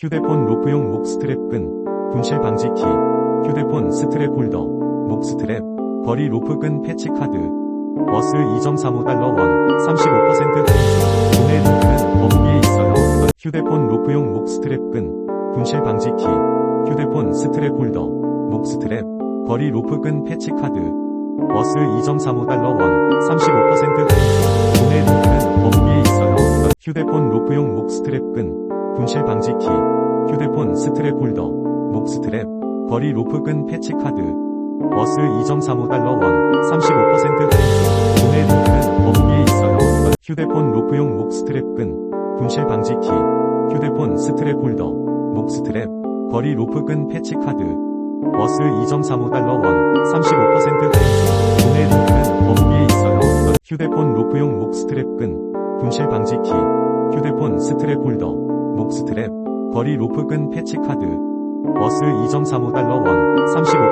휴대폰 로프용 목 스트랩 끈, 분실 방지 키, 휴대폰 스트랩 홀더, 목 스트랩, 거리 로프 끈 패치 카드, 버스 2.35달러 원, 35% 할인, 구매 링크는 더보기에 있어요. 휴대폰 로프용 목 스트랩 끈, 분실 방지 키, 휴대폰 스트랩 홀더, 목 스트랩, 거리 로프 끈 패치 카드, 버스 2.35달러 원, 35% 할인, 구매 링크는 더보기에 있어요. 휴대폰 로프용 목 스트랩 끈, 분실 방지 키, 휴대폰 스트랩 홀더, 목 스트랩, 거리 로프 끈 패치 카드, 버스 2.35달러 원, 35% 할인. 휴대폰 로프용 목 스트랩 끈, 분실 방지 키, 휴대폰 스트랩 홀더, 목 스트랩, 거리 로프 끈 패치 카드, 버스 2.35달러 원, 35% 할인, 구매 링크는 더보기에 있어요. 휴대폰 로프용 목 스트랩 끈, 분실 방지 키, 휴대폰 스트랩 홀더, 목 스트랩, 거리 로프 끈 패치 카드, 버스 2.35달러 원, 35%